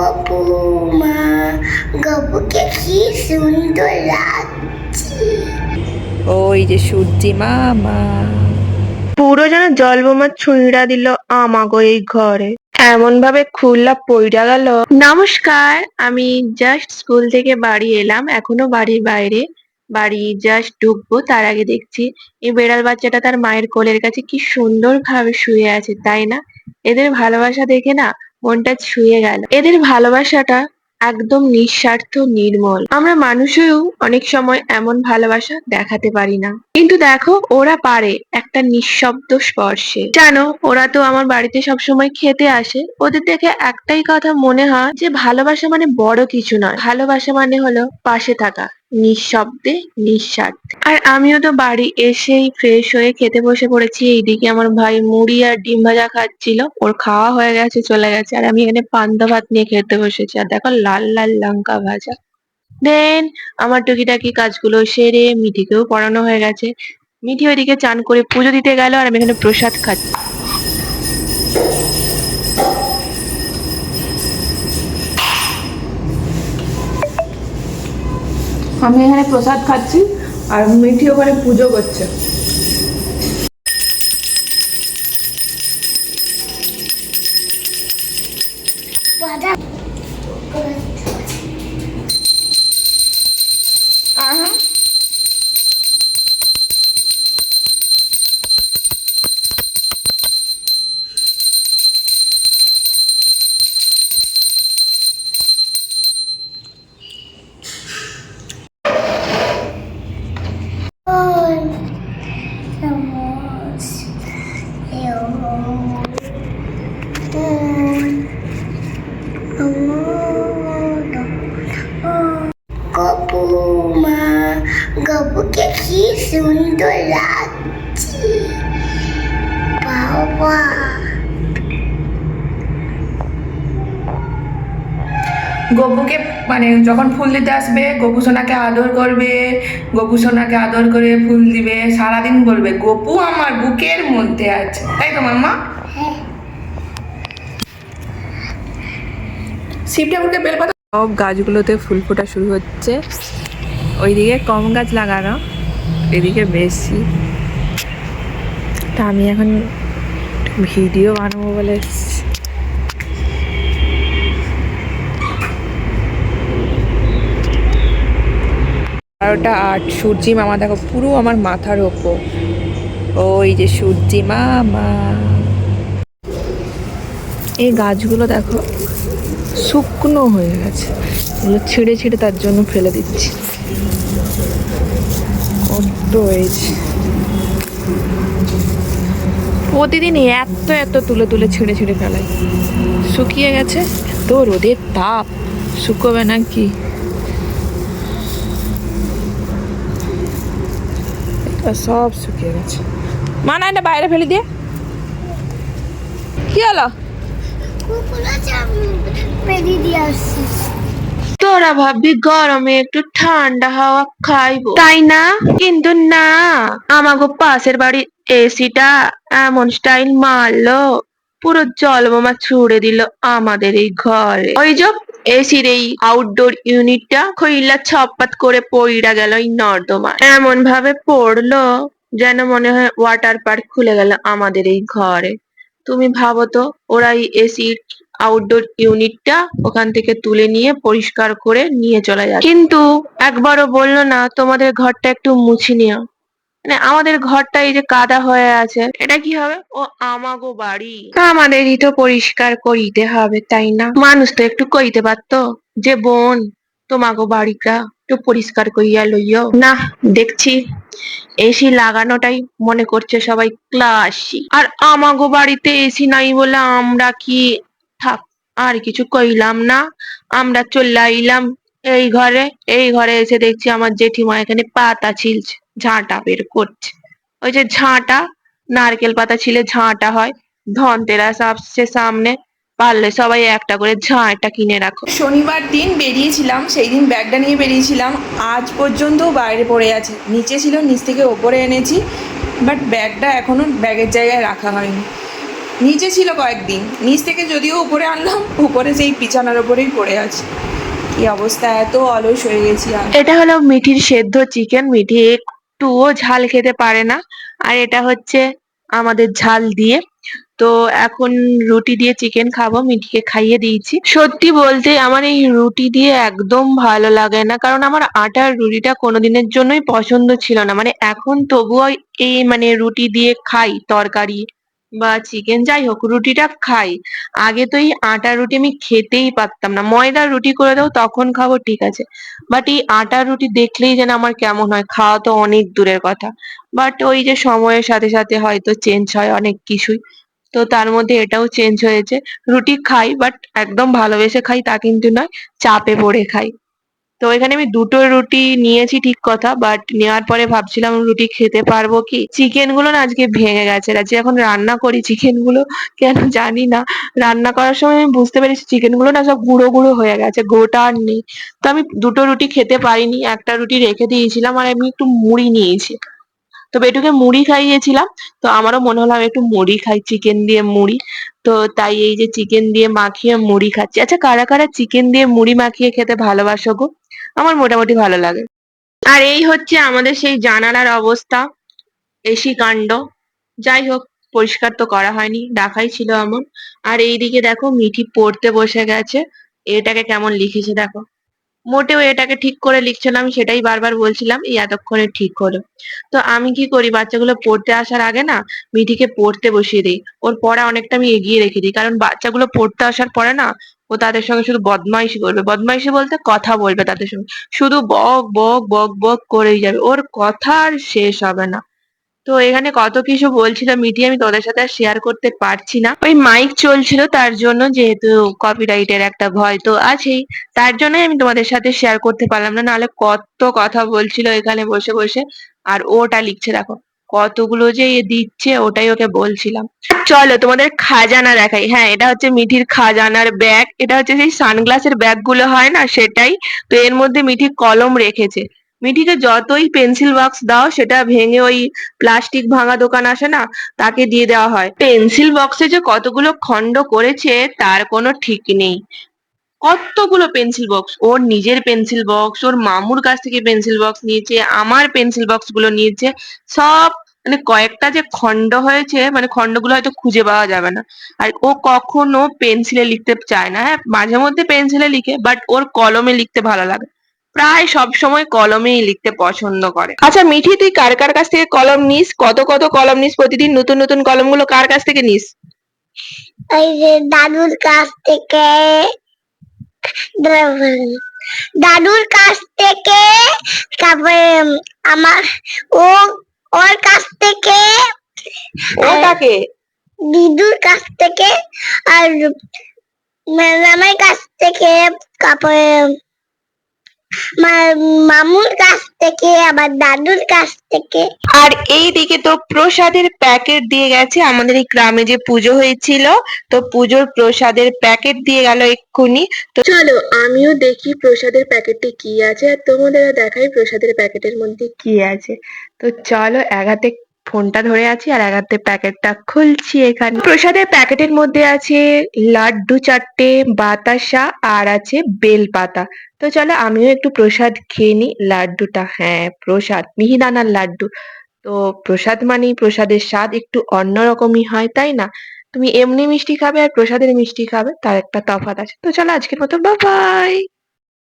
গপু মা গপুকে কি সুন্দর লাগছে। ওই যে সূর্যি মামা। পুরো যেন জল বোমার ছুঁড়া দিল আমাগো এই ঘরে। এমন ভাবে খুললা পইরা গেল। নমস্কার আমি জাস্ট স্কুল থেকে বাড়ি এলাম এখনও বাড়ির বাইরে। বাড়ি জাস্ট ঢুকবো তার আগে দেখছি এই বেড়াল বাচ্চাটা তার মায়ের কোলের কাছে কি সুন্দর ভাবে শুয়ে আছে তাই না? এদের ভালোবাসা দেখে না মনটা ছুঁয়ে গেল। এদের ভালোবাসাটা একদম নিঃস্বার্থ, নির্মল। আমরা মানুষেও অনেক সময় এমন ভালোবাসা দেখাতে পারি না। কিন্তু দেখো, ওরা পারে একটা নিঃশব্দ স্পর্শে। জানো, ওরা তো আমার বাড়িতে সবসময় খেতে আসে। ওদের দেখে একটাই কথা মনে হয় যে ভালোবাসা মানে বড় কিছু নয়। ভালোবাসা মানে হলো পাশে থাকা। নিঃশব্দে, নিঃস্বার্থে। আর আমিও তো বাড়ি এসেই ফ্রেশ হয়ে খেতে বসে পড়েছি। এইদিকে আমার ভাই মুড়ি আর ডিম ভাজা খাচ্ছিল। ওর খাওয়া হয়ে গেছে, চলে গেছে। আর আমি এখানে পান্তা ভাত নিয়ে খেতে বসেছি। আর দেখো লাল লাল লঙ্কা ভাজা। দেন আমার টুকিটাকি কাজগুলো সেরে মিঠিকেও পড়ানো হয়ে গেছে। মিঠি ওইদিকে চান করে পুজো দিতে গেল আর আমি এখানে প্রসাদ খাচ্ছি। আমি এখানে প্রসাদ খাচ্ছি আর মিঠি ওখানে পুজো করছে। সুন্দর লাগছে বাবা গপুকে মানে যখন ফুল দিতে আসবে গপু সোনাকে আদর করবে গপু সোনাকে আদর করে ফুল দিবে, সারাদিন বলবে, গপু আমার বুকের মধ্যে আছে। তাই তো, মাম্মা? শিব ঠাকুরকে বেলপাতা সব গাছগুলোতে ফুল ফোটা শুরু হচ্ছে। ওইদিকে কম গাছ লাগানো। এদিকে বেশি। তা আমি এখন ভিডিও বানাবো বলে বারোটা আট, সূর্যি মামা, দেখো পুরো আমার মাথার ওপর। ওই যে সূর্যি মামা। এই গাছগুলো দেখো শুকনো হয়ে গেছে। এগুলো ছিঁড়ে ছিঁড়ে তার জন্য ফেলে দিচ্ছি। কত হয়েছে প্রতিদিন এত এত তুলে তুলে ছিঁড়ে ছিঁড়ে ফেলাই শুকিয়ে গেছে, এত রোদের তাপ। শুকোবে না কি সব শুকিয়ে গেছে। মা, না, এটা বাইরে ফেলে দিয়ে। কি হলো? দিয়ে আসছিস। তোরা ভাববি গরমে একটু ঠান্ডা হাওয়া খাইবো। তাই না? কিন্তু না। আমাগো পাশের বাড়ির এসিটা এমন স্টাইল মারলো। পুরো জল বোমা ছুড়ে দিল আমাদের এই ঘরে। ওই যে এসির এই আউটডোর ইউনিটটা খইলা ছপাত করে পইড়া গেল এই নর্দমা এমন ভাবে পড়ল যেন মনে হয় ওয়াটার পার্ক খুলে গেল আমাদের এই ঘরে। তুমি ভাবো তো ওরা এই আউটডোর ইউনিটটা ওখান থেকে তুলে নিয়ে পরিষ্কার করে নিয়ে চলে যায় কিন্তু একবারও বলল না, তোমাদের ঘরটা একটু মুছে নিও। মানে আমাদের ঘরটা এই যে কাদা হয়ে আছে, এটা কি হবে? ও আমাগো বাড়ি। আমাদেরই তো পরিষ্কার করিতে হবে, তাই না? মানুষ তো একটু কইতে পারতো, যে বোন, তোমাগো বাড়িটা একটু পরিষ্কার করিয়া লইও। না, দেখছি। এসি লাগানোটাই মনে করছে সবাই ক্লাসি আর আমাগো বাড়িতে এসি নাই বলে আমরা কি থাক, আর কিছু কইলাম না। আমরা চলে আইলাম এই ঘরে এই ঘরে এসে দেখছি আমার জেঠিমা এখানে পাতা ছিলছে, ঝাঁটা বের করছে। ওই যে ঝাঁটা, নারকেল পাতা ছিলে ঝাঁটা হয়, ধনতেরাস আসছে সামনে পারলে সবাই একটা করে ঝাঁটা কিনে রাখো। শনিবার দিন বেরিয়েছিলাম সেই দিন ব্যাগটা নিয়ে বেরিয়েছিলাম। আজ পর্যন্ত বাইরে পড়ে আছে। নিচে ছিল নিচ থেকে ওপরে এনেছি বাট ব্যাগটা এখনও ব্যাগের জায়গায় রাখা হয়নি। নিচে ছিল কয়েকদিন নিচ থেকে যদিও উপরে আনলাম উপরে সেই বিছানার ওপরেই পড়ে আছে। কি অবস্থা এত অলস হয়ে গেছি এটা হলো মিঠির সেদ্ধ চিকেন মিঠি একটুও ঝাল খেতে পারে না। আর এটা হচ্ছে আমাদের ঝাল দিয়ে। তো এখন রুটি দিয়ে চিকেন খাব, মিঠিকে খাইয়ে দিয়েছি। সত্যি বলতে আমার এই রুটি দিয়ে একদম ভালো লাগে না, কারণ আমার আটার রুটিটা কোনোদিনের জন্যই পছন্দ ছিল না। মানে এখন তবুও এই মানে রুটি দিয়ে খাই, তরকারি বা চিকেন যাই হোক, রুটিটা খাই। আগে তো এই আটার রুটি আমি খেতেই পারতাম না। ময়দার রুটি করে দাও, তখন খাব, ঠিক আছে। বাট এই আটার রুটি দেখলেই যেন আমার কেমন হয়, খাওয়া তো অনেক দূরের কথা। বাট ওই যে সময়ের সাথে সাথে হয়তো চেঞ্জ হয় অনেক কিছুই। তো তার মধ্যে এটাও চেঞ্জ হয়েছে। রুটি খাই বাট একদম ভালোবেসে খাই তা কিন্তু নয়, চাপে পড়ে খাই। তো এখানে আমি দুটো রুটি নিয়েছি ঠিক কথা বাট নেওয়ার পরে ভাবছিলাম রুটি খেতে পারব কি? চিকেনগুলো না আজকে ভেঙে গেছে আজকে এখন রান্না করি চিকেনগুলো কেন জানি না। রান্না করার সময় আমি বুঝতে পেরেছি চিকেনগুলো না সব গুঁড়ো গুঁড়ো হয়ে গেছে, গোটা আর নেই। তো আমি দুটো রুটি খেতে পারিনি, একটা রুটি রেখে দিয়েছিলাম আর আমি একটু মুড়ি নিয়েছি। তো বেটুকে মুড়ি খাইয়েছিলাম, তো আমারও মনে হলো আমি একটু মুড়ি খাই চিকেন দিয়ে মুড়ি। তো তাই এই যে চিকেন দিয়ে মাখিয়ে মুড়ি খাচ্ছি। আচ্ছা কারা কারা চিকেন দিয়ে মুড়ি মাখিয়ে খেতে ভালোবাসো গো? আমার মোটামুটি ভালো লাগে। আর এই হচ্ছে আমাদের সেই জানালার অবস্থা এসি কাণ্ড। যাই হোক, পরিষ্কার তো করা হয়নি, ডাকাই ছিল এমন। আর এইদিকে দেখো, মিঠি পড়তে বসে গেছে। এটাকে কেমন লিখেছে দেখো। মোটেও এটাকে ঠিক করে লিখছে না, আমি সেটাই বারবার বলছিলাম এতক্ষণে ঠিক হলো। তো আমি কি করি, বাচ্চাগুলো পড়তে আসার আগে না মিঠিকে পড়তে বসিয়ে দিই। ওর পড়া অনেকটা আমি এগিয়ে রেখে দিই, কারণ বাচ্চাগুলো পড়তে আসার পরে না ও তাদের সঙ্গে শুধু বদমাইশি করবে। বদমাইশি বলতে কথা বলবে তাদের সঙ্গে। শুধু বক বক বক বক করেই যাবে। ওর কথা আর শেষ হবে না। তো এখানে কত কিছু বলছিল মিটি আমি তোদের সাথে শেয়ার করতে পারছি না। ওই মাইক চলছিল, তার জন্য যেহেতু কপিরাইটের একটা ভয় তো আছেই, তার জন্যই আমি তোমাদের সাথে শেয়ার করতে পারলাম না, নাহলে কত কথা বলছিল এখানে বসে বসে, আর ওটা লিখছে দেখো, কতগুলো যে দিচ্ছে, ওটাই ওকে বলছিলাম। চলো তোমাদের খাজানা দেখাই হ্যাঁ এটা হচ্ছে মিঠির খাজানার ব্যাগ এটা হচ্ছে সেই সানগ্লাসের ব্যাগগুলো হয় না, সেটাই, তো এর মধ্যে মিঠি কলম রেখেছে। মিঠিকে যতই পেন্সিল বক্স দাও, সেটা ভেঙে ওই প্লাস্টিক ভাঙা দোকান আসে না, তাকে দিয়ে দেওয়া হয়। পেন্সিল বক্সে যে কতগুলো খণ্ড করেছে, তার কোনো ঠিক নেই। কতগুলো পেন্সিল বক্স ওর নিজের পেন্সিল বক্স ওর মামুর কাছ থেকে পেন্সিল বক্স নিয়েছে, আমার পেন্সিল বক্সগুলো নিয়েছে, সব মানে কয়েকটা যে খণ্ড হয়েছে মানে খণ্ডগুলো হয়তো খুঁজে পাওয়া যাবে না। আর ও কখনো পেন্সিলে লিখতে চায় না হ্যাঁ মাঝে মধ্যে পেন্সিলে লিখে বাট ওর কলমে লিখতে ভালো লাগে। প্রায় সব সময় কলমেই লিখতে পছন্দ করে। আচ্ছা মিঠি তুই কার কার কাছ থেকে কলম নিস? কত কত কলম নিস প্রতিদিন? নতুন নতুন কলমগুলো কার কাছ থেকে নিস? এই যে দাদুর কাছ থেকে দাদুর কাছ থেকে তারপরে আমার ও ওর কাছ থেকে ওটাকে দিদুর কাছ থেকে আর ম্যাডামের কাছ থেকে তারপরে মামুর কাছ থেকে আবার দাদুর কাছ থেকে। আর এই দিকে তো প্রসাদের প্যাকেট দিয়ে গেছে আমাদের এই গ্রামে যে পুজো হয়েছিল তো পুজোর প্রসাদের প্যাকেট দিয়ে গেল এক্ষুনি। তো চলো আমিও দেখি প্রসাদের প্যাকেটে কি আছে আর তোমাদের দেখাই প্রসাদের প্যাকেটের মধ্যে কি আছে। তো চলো এক হাতে ফোনটা ধরে আছি আর এক হাতে প্যাকেটটা খুলছি এখানে। প্রসাদের প্যাকেটের মধ্যে আছে লাড্ডু চারটে বাতাসা আর আছে বেলপাতা। তো চলো আমিও একটু প্রসাদ খেয়ে নিই। লাড্ডুটা হ্যাঁ প্রসাদ, মিহিদানার লাড্ডু। তো প্রসাদ মানেই প্রসাদের স্বাদ একটু অন্যরকমই হয়, তাই না? তুমি এমনি মিষ্টি খাবে আর প্রসাদের মিষ্টি খাবে, তার একটা তফাৎ আছে। তো চলো আজকের মতো বাই বাই